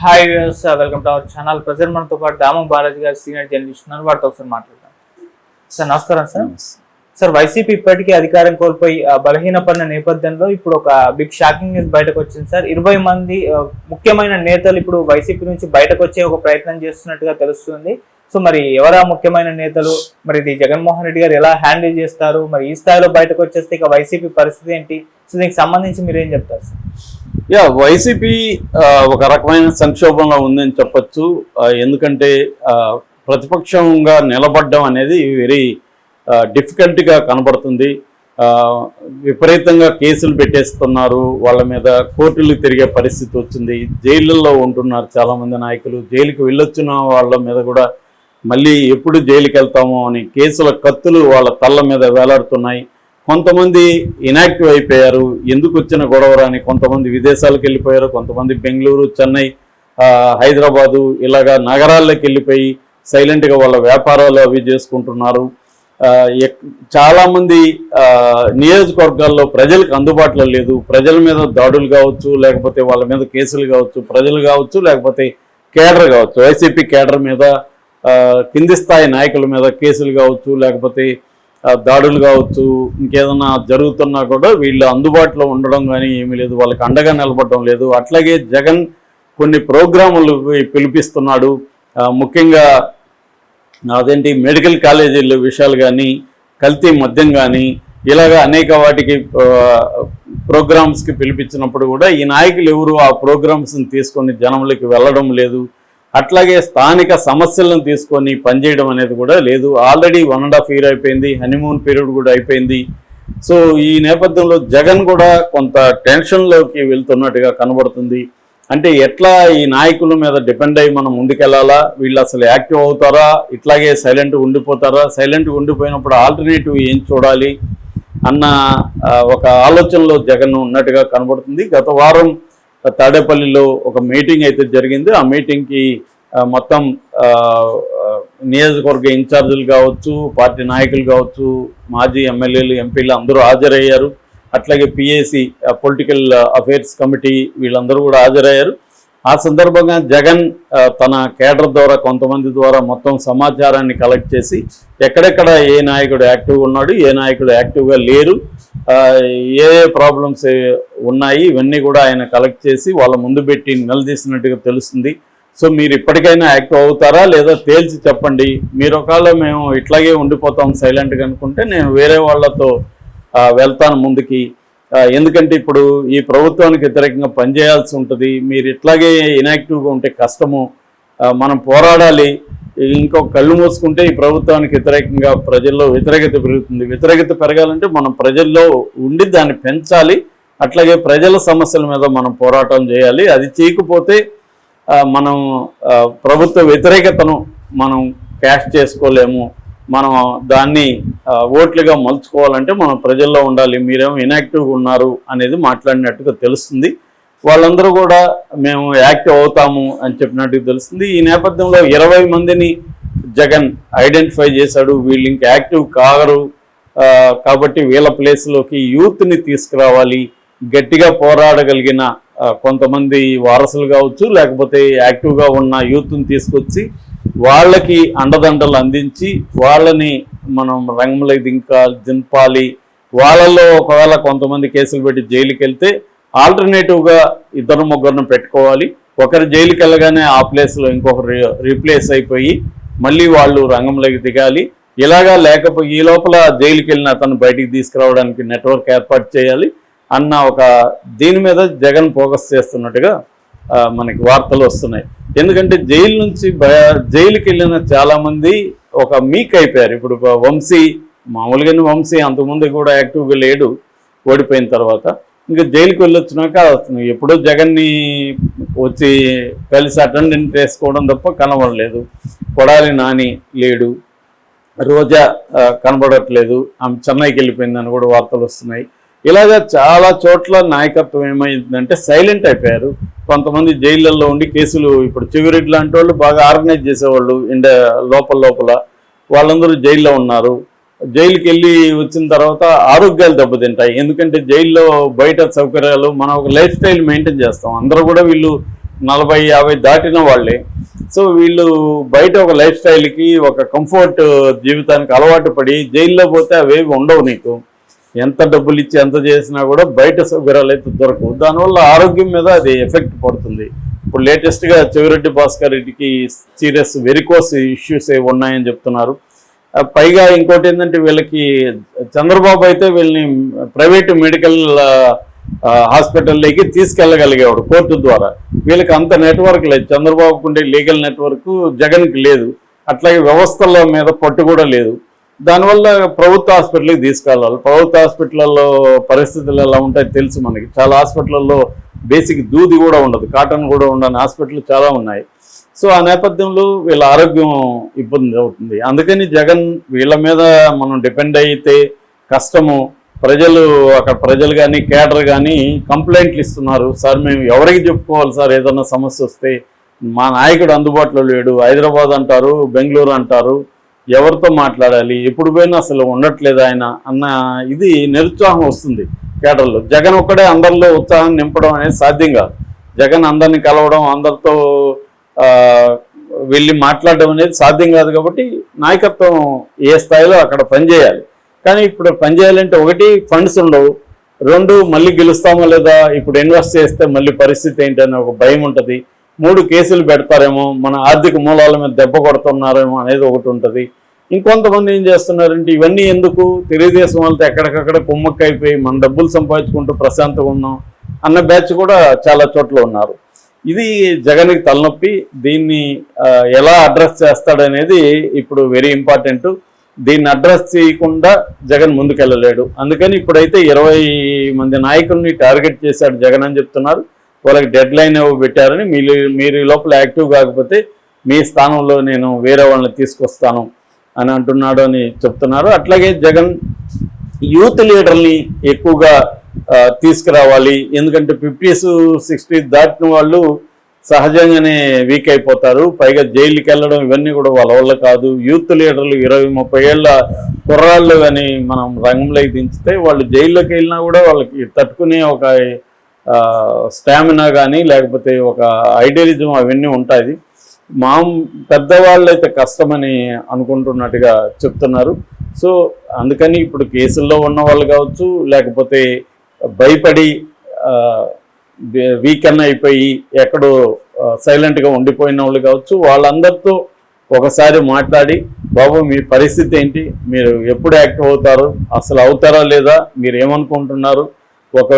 Hi sir welcome to our channel present మనతో పాటు దామం బాలాజీ గారు సీనియర్ జర్నలిస్ట్ ఉన్నారు. వారితో ఒకసారి మాట్లాడదాం. సార్ నమస్కారం సార్ సార్ వైసీపీ ఇప్పటికీ అధికారం కోల్పోయి బలహీనపడిన నేపథ్యంలో ఇప్పుడు ఒక బిగ్ షాకింగ్ న్యూస్ బయటకు వచ్చింది సార్ ఇరవై మంది ముఖ్యమైన నేతలు ఇప్పుడు వైసీపీ నుంచి బయటకు వచ్చే ఒక ప్రయత్నం చేస్తున్నట్టుగా తెలుస్తుంది. సో మరి ఎవరా ముఖ్యమైన నేతలు? మరి ఇది జగన్మోహన్ రెడ్డి గారు ఎలా హ్యాండిల్ చేస్తారు? మరి ఈ స్థాయిలో బయటకు వచ్చేస్తే ఇక వైసీపీ పరిస్థితి ఏంటి? సో దీనికి సంబంధించి మీరు ఏం చెప్తారు సార్ యా వైసీపీ ఒక రకమైన సంక్షోభంలో ఉందని చెప్పచ్చు. ఎందుకంటే ప్రతిపక్షంగా నిలబడడం అనేది వెరీ డిఫికల్ట్గా కనబడుతుంది. విపరీతంగా కేసులు పెట్టేస్తున్నారు. వాళ్ళ మీద కోర్టులు తిరిగే పరిస్థితి వచ్చింది. జైళ్ళల్లో ఉంటున్నారు చాలామంది నాయకులు. జైలుకి వెళ్ళొచ్చిన వాళ్ళ మీద కూడా మళ్ళీ ఎప్పుడు జైలుకి వెళ్తామో అని కేసుల కత్తులు వాళ్ళ తల్ల మీద వేలాడుతున్నాయి. కొంతమంది ఇనాక్టివ్ అయిపోయారు. ఎందుకు వచ్చిన గొడవరా అని కొంతమంది విదేశాలకు వెళ్ళిపోయారు. కొంతమంది బెంగళూరు చెన్నై హైదరాబాదు ఇలాగా నగరాల్లోకి వెళ్ళిపోయి సైలెంట్గా వాళ్ళ వ్యాపారాలు అవి చేసుకుంటున్నారు. చాలామంది నియోజకవర్గాల్లో ప్రజలకు అందుబాటులో లేదు. ప్రజల మీద దాడులు కావచ్చు లేకపోతే వాళ్ళ మీద కేసులు కావచ్చు ప్రజలు కావచ్చు లేకపోతే కేడర్ కావచ్చు వైసీపీ కేడర్ మీద కింది స్థాయి నాయకుల మీద కేసులు కావచ్చు లేకపోతే దాడులు కావచ్చు ఇంకేదన్నా జరుగుతున్నా కూడా వీళ్ళు అందుబాటులో ఉండడం కానీ ఏమీ లేదు. వాళ్ళకి అండగా నిలబడడం లేదు. అట్లాగే జగన్ కొన్ని ప్రోగ్రాములు పిలిపిస్తున్నాడు. ముఖ్యంగా అదేంటి మెడికల్ కాలేజీల విషయాలు కానీ కల్తీ మద్యం కానీ ఇలాగ అనేక వాటికి ప్రోగ్రామ్స్కి పిలిపించినప్పుడు కూడా ఈ నాయకులు ఎవరు ఆ ప్రోగ్రామ్స్ని తీసుకొని జనంలోకి వెళ్ళడం లేదు. అట్లాగే స్థానిక సమస్యలను తీసుకొని పనిచేయడం అనేది కూడా లేదు. Already one and half year అయిపోయింది. హనీమూన్ పీరియడ్ కూడా అయిపోయింది. సో ఈ నేపథ్యంలో జగన్ కూడా కొంత టెన్షన్లోకి వెళ్తున్నట్టుగా కనబడుతుంది. అంటే ఎట్లా ఈ నాయకుల మీద డిపెండ్ అయ్యి మనం ముందుకెళ్ళాలా వీళ్ళు అసలు యాక్టివ్ అవుతారా? ఇట్లాగే సైలెంట్ ఉండిపోతారా? సైలెంట్గా ఉండిపోయినప్పుడు ఆల్టర్నేటివ్ ఏం చూడాలి? అన్న ఒక ఆలోచనలో జగన్ ఉన్నట్టుగా కనబడుతుంది. గత వారం తాడేపల్లిలో ఒక మీటింగ్ అయితే జరిగింది. ఆ మీటింగ్కి మొత్తం నియోజకవర్గ ఇన్ఛార్జీలు కావచ్చు పార్టీ నాయకులు కావచ్చు మాజీ ఎమ్మెల్యేలు ఎంపీలు అందరూ హాజరయ్యారు. అట్లాగే పిఏసి పొలిటికల్ అఫైర్స్ కమిటీ వీళ్ళందరూ కూడా హాజరయ్యారు. ఆ సందర్భంగా జగన్ తన కేడర్ ద్వారా కొంతమంది ద్వారా మొత్తం సమాచారాన్ని కలెక్ట్ చేసి ఎక్కడెక్కడ ఏ నాయకుడు యాక్టివ్గా ఉన్నాడు ఏ నాయకుడు యాక్టివ్గా లేరు ఏ ఏ ప్రాబ్లమ్స్ ఉన్నాయి ఇవన్నీ కూడా ఆయన కలెక్ట్ చేసి వాళ్ళ ముందు పెట్టి నిలదీసినట్టుగా తెలుస్తుంది. సో మీరు ఇప్పటికైనా యాక్టివ్ అవుతారా లేదా తేల్చి చెప్పండి. మీరు ఒకవేళ మేము ఇట్లాగే ఉండిపోతాం సైలెంట్గా అనుకుంటే నేను వేరే వాళ్ళతో వెళ్తాను ముందుకి. ఎందుకంటే ఇప్పుడు ఈ ప్రభుత్వానికి వ్యతిరేకంగా పనిచేయాల్సి ఉంటుంది. మీరు ఇట్లాగే ఇనాక్టివ్గా ఉంటే కష్టము. మనం పోరాడాలి. ఇంకో కళ్ళు మూసుకుంటే ఈ ప్రభుత్వానికి వ్యతిరేకంగా ప్రజల్లో వ్యతిరేకత పెరుగుతుంది. వ్యతిరేకత పెరగాలంటే మనం ప్రజల్లో ఉండి దాన్ని పెంచాలి. అట్లాగే ప్రజల సమస్యల మీద మనం పోరాటం చేయాలి. అది చేయకపోతే మనం ప్రభుత్వ వ్యతిరేకతను మనం క్యాష్ చేసుకోలేము. మనం దాన్ని ఓట్లుగా మలుచుకోవాలంటే మనం ప్రజల్లో ఉండాలి. మీరేమో ఇన్యాక్టివ్గా ఉన్నారు అనేది మాట్లాడినట్టుగా తెలుస్తుంది. వాళ్ళందరూ కూడా మేము యాక్టివ్ అవుతాము అని చెప్పినట్టుగా తెలుస్తుంది. ఈ నేపథ్యంలో ఇరవై మందిని జగన్ ఐడెంటిఫై చేశాడు. వీళ్ళు ఇంకా యాక్టివ్ కాగరు. కాబట్టి వీళ్ళ ప్లేస్లోకి యూత్ని తీసుకురావాలి. గట్టిగా పోరాడగలిగిన కొంతమంది వారసులు కావచ్చు లేకపోతే యాక్టివ్గా ఉన్న యూత్ని తీసుకొచ్చి వాళ్ళకి అండదండలు అందించి వాళ్ళని మనం రంగంలోకి దింకాలి దింపాలి. వాళ్ళల్లో ఒకవేళ కొంతమంది కేసులు పెట్టి జైలుకి వెళ్తే ఆల్టర్నేటివ్గా ఇద్దరు ముగ్గురిని పెట్టుకోవాలి. ఒకరు జైలుకి వెళ్ళగానే ఆ ప్లేస్లో ఇంకొకరు రీప్లేస్ అయిపోయి మళ్ళీ వాళ్ళు రంగంలోకి దిగాలి. ఇలాగా లేకపోయి ఈ లోపల జైలుకి వెళ్ళిన అతను బయటికి తీసుకురావడానికి నెట్వర్క్ ఏర్పాటు చేయాలి అన్న ఒక దీని మీద జగన్ ఫోకస్ చేస్తున్నట్టుగా మనకి వార్తలు వస్తున్నాయి. ఎందుకంటే జైలు నుంచి జైలుకి వెళ్ళిన చాలా మంది ఒక మీక్ అయిపోయారు. ఇప్పుడు వంశీ మామూలుగానే వంశీ అంతకుముందు కూడా యాక్టివ్గా లేడు ఓడిపోయిన తర్వాత. ఇంకా జైలుకి వెళ్ళొచ్చినాక ఎప్పుడో జగన్ని వచ్చి కలిసి అటెండెంట్ వేసుకోవడం తప్ప కనబడలేదు. కొడాలి నాని లేడు. రోజా కనబడట్లేదు. ఆమె చెన్నైకి వెళ్ళిపోయిందని కూడా వార్తలు వస్తున్నాయి. ఇలాగా చాలా చోట్ల నాయకత్వం ఏమైందంటే సైలెంట్ అయిపోయారు. కొంతమంది జైళ్ళల్లో ఉండి కేసులు ఇప్పుడు చివరిటి లాంటి వాళ్ళు బాగా ఆర్గనైజ్ చేసేవాళ్ళు ఇండ లోపల లోపల. వాళ్ళందరూ జైల్లో ఉన్నారు. జైలుకి వెళ్ళి వచ్చిన తర్వాత ఆరోగ్యాలు దెబ్బతింటాయి. ఎందుకంటే జైల్లో బయట సౌకర్యాలు మనం ఒక లైఫ్ స్టైల్ మెయింటైన్ చేస్తాం. అందరూ కూడా వీళ్ళు నలభై యాభై దాటిన వాళ్ళే. సో వీళ్ళు బయట ఒక లైఫ్ స్టైల్కి ఒక కంఫర్ట్ జీవితానికి అలవాటు పడి జైల్లో పోతే అవేవి ఉండవు నీకు. ఎంత డబ్బులు ఇచ్చి ఎంత చేసినా కూడా బయట సౌకర్యాలు అయితే దొరకవు. దానివల్ల ఆరోగ్యం మీద అది ఎఫెక్ట్ పడుతుంది. ఇప్పుడు లేటెస్ట్గా చెవిరెడ్డి భాస్కర్ రెడ్డికి సీరియస్ వెరికోస్ ఇష్యూస్ ఉన్నాయని చెప్తున్నారు. పైగా ఇంకోటి ఏంటంటే వీళ్ళకి చంద్రబాబు అయితే వీళ్ళని ప్రైవేట్ మెడికల్ హాస్పిటల్లోకి తీసుకెళ్ళగలిగేవాడు కోర్టు ద్వారా. వీళ్ళకి అంత నెట్వర్క్ లేదు. చంద్రబాబుకు ఉండే లీగల్ నెట్వర్క్ జగన్కి లేదు. అట్లాగే వ్యవస్థల మీద పట్టు కూడా లేదు. దానివల్ల ప్రభుత్వ హాస్పిటల్కి తీసుకెళ్ళాలి. ప్రభుత్వ హాస్పిటల్లో పరిస్థితులు ఎలా ఉంటాయో తెలుసు మనకి. చాలా హాస్పిటల్లో బేసిక్ దూది కూడా ఉండదు కాటన్ కూడా ఉండని హాస్పిటల్ చాలా ఉన్నాయి. సో ఆ నేపథ్యంలో వీళ్ళ ఆరోగ్యం ఇబ్బంది అవుతుంది. అందుకని జగన్ వీళ్ళ మీద మనం డిపెండ్ అయితే కష్టము. ప్రజలు అక్కడ ప్రజలు కానీ కేడర్ కానీ కంప్లైంట్లు ఇస్తున్నారు. సార్ మేము ఎవరికి చెప్పుకోవాలి సార్? ఏదైనా సమస్య వస్తే మా నాయకుడు అందుబాటులో లేడు. హైదరాబాద్ అంటారు బెంగళూరు అంటారు. ఎవరితో మాట్లాడాలి? ఎప్పుడు పోయినా అసలు ఉండట్లేదు ఆయన అన్న ఇది నిరుత్సాహం వస్తుంది కేటర్లో జగన్ ఒక్కడే అందరిలో ఉత్సాహం నింపడం అనేది సాధ్యం కాదు. జగన్ అందరిని కలవడం అందరితో వెళ్ళి మాట్లాడడం అనేది సాధ్యం కాదు కాబట్టి నాయకత్వం ఏ స్థాయిలో అక్కడ పనిచేయాలి. కానీ ఇప్పుడు పనిచేయాలంటే ఒకటి ఫండ్స్ ఉండవు. రెండు మళ్ళీ గెలుస్తామా లేదా? ఇప్పుడు ఇన్వెస్ట్ చేస్తే మళ్ళీ పరిస్థితి ఏంటనే ఒక భయం ఉంటుంది. మూడు కేసులు పెడతారేమో మన ఆర్థిక మూలాల మీద దెబ్బ కొడుతున్నారేమో అనేది ఒకటి ఉంటుంది. ఇంకొంతమంది ఏం చేస్తున్నారంటే ఇవన్నీ ఎందుకు? తెలుగుదేశం వాళ్ళతో ఎక్కడికక్కడ కుమ్మక్క అయిపోయి మన డబ్బులు సంపాదించుకుంటూ ప్రశాంతంగా ఉన్నాం అన్న బ్యాచ్ కూడా చాలా చోట్ల ఉన్నారు. ఇది జగన్కి తలనొప్పి దీన్ని ఎలా అడ్రస్ చేస్తాడనేది ఇప్పుడు వెరీ ఇంపార్టెంట్. దీన్ని అడ్రస్ చేయకుండా జగన్ ముందుకెళ్ళలేడు. అందుకని ఇప్పుడైతే ఇరవై మంది నాయకుల్ని టార్గెట్ చేశాడు జగన్ అని చెప్తున్నారు. వాళ్ళకి డెడ్ లైన్ పెట్టారని మీరు మీరు లోపల యాక్టివ్ కాకపోతే మీ స్థానంలో నేను వేరే వాళ్ళని తీసుకొస్తాను అని అంటున్నాడు అని చెప్తున్నారు. అట్లాగే జగన్ యూత్ లీడర్ని ఎక్కువగా తీసుకురావాలి. ఎందుకంటే ఫిఫ్టీస్ సిక్స్టీస్ దాటిన వాళ్ళు సహజంగానే వీక్ అయిపోతారు. పైగా జైలుకి వెళ్ళడం ఇవన్నీ కూడా వాళ్ళ వల్ల కాదు. యూత్ లీడర్లు ఇరవై ముప్పై ఏళ్ళ కుర్రాళ్ళు కానీ మనం రంగంలోకి దించితే వాళ్ళు జైల్లోకి వెళ్ళినా కూడా వాళ్ళకి తట్టుకునే ఒక స్టామినా కానీ లేకపోతే ఒక ఐడియలిజం అవన్నీ ఉంటాయి. మా పెద్దవాళ్ళు అయితే కష్టమని అనుకుంటున్నట్టుగా చెప్తున్నారు. సో అందుకని ఇప్పుడు కేసుల్లో ఉన్న వాళ్ళు కావచ్చు లేకపోతే భయపడి వీకెన్ అయిపోయి ఎక్కడో సైలెంట్గా ఉండిపోయిన వాళ్ళు కావచ్చు వాళ్ళందరితో ఒకసారి మాట్లాడి బాబు మీ పరిస్థితి ఏంటి? మీరు ఎప్పుడు యాక్టివ్ అవుతారు? అసలు అవుతారా లేదా? మీరు ఏమనుకుంటున్నారు? ఒకవేళ